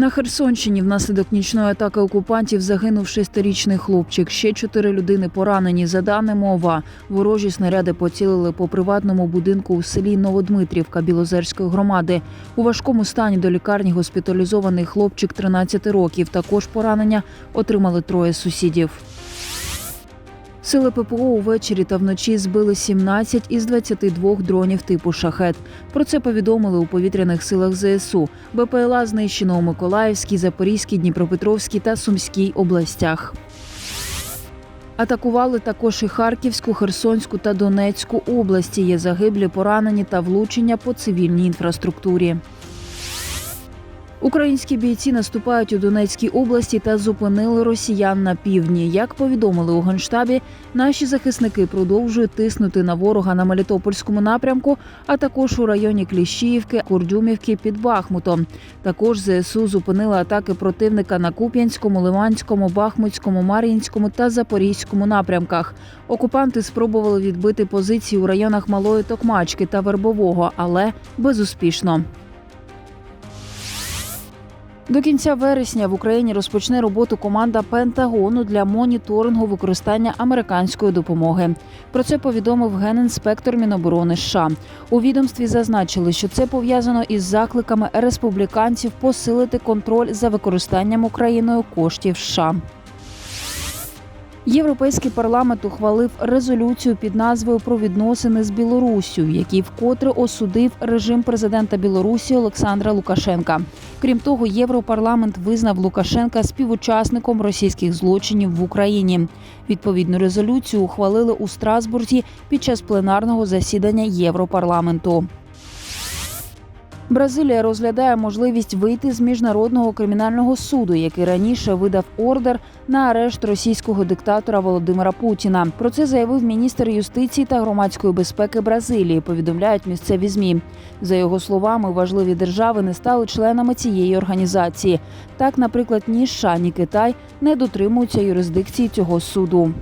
На Херсонщині внаслідок нічної атаки окупантів загинув шестирічний хлопчик. Ще чотири людини поранені. За даними ОВА, ворожі снаряди поцілили по приватному будинку у селі Новодмитрівка Білозерської громади. У важкому стані до лікарні госпіталізований хлопчик 13 років. Також поранення отримали троє сусідів. Сили ППО увечері та вночі збили 17 із 22 дронів типу шахет. Про це повідомили у повітряних силах ЗСУ. БПЛА знищено у Миколаївській, Запорізькій, Дніпропетровській та Сумській областях. Атакували також і Харківську, Херсонську та Донецьку області. Є загиблі, поранені та влучення по цивільній інфраструктурі. Українські бійці наступають у Донецькій області та зупинили росіян на півдні. Як повідомили у генштабі, наші захисники продовжують тиснути на ворога на Мелітопольському напрямку, а також у районі Кліщіївки, Курдюмівки під Бахмутом. Також ЗСУ зупинили атаки противника на Куп'янському, Ливанському, Бахмутському, Мар'їнському та Запорізькому напрямках. Окупанти спробували відбити позиції у районах Малої Токмачки та Вербового, але безуспішно. До кінця вересня в Україні розпочне роботу команда Пентагону для моніторингу використання американської допомоги. Про це повідомив генінспектор Міноборони США. У відомстві зазначили, що це пов'язано із закликами республіканців посилити контроль за використанням Україною коштів США. Європейський парламент ухвалив резолюцію під назвою про відносини з Білоруссю, в вкотре осудив режим президента Білорусі Олександра Лукашенка. Крім того, Європарламент визнав Лукашенка співучасником російських злочинів в Україні. Відповідну резолюцію ухвалили у Страсбурзі під час пленарного засідання Європарламенту. Бразилія розглядає можливість вийти з міжнародного кримінального суду, який раніше видав ордер на арешт російського диктатора Володимира Путіна. Про це заявив міністр юстиції та громадської безпеки Бразилії. Повідомляють місцеві змі. За його словами, важливі держави не стали членами цієї організації. Так, наприклад, ні США, ні Китай не дотримуються юрисдикції цього суду.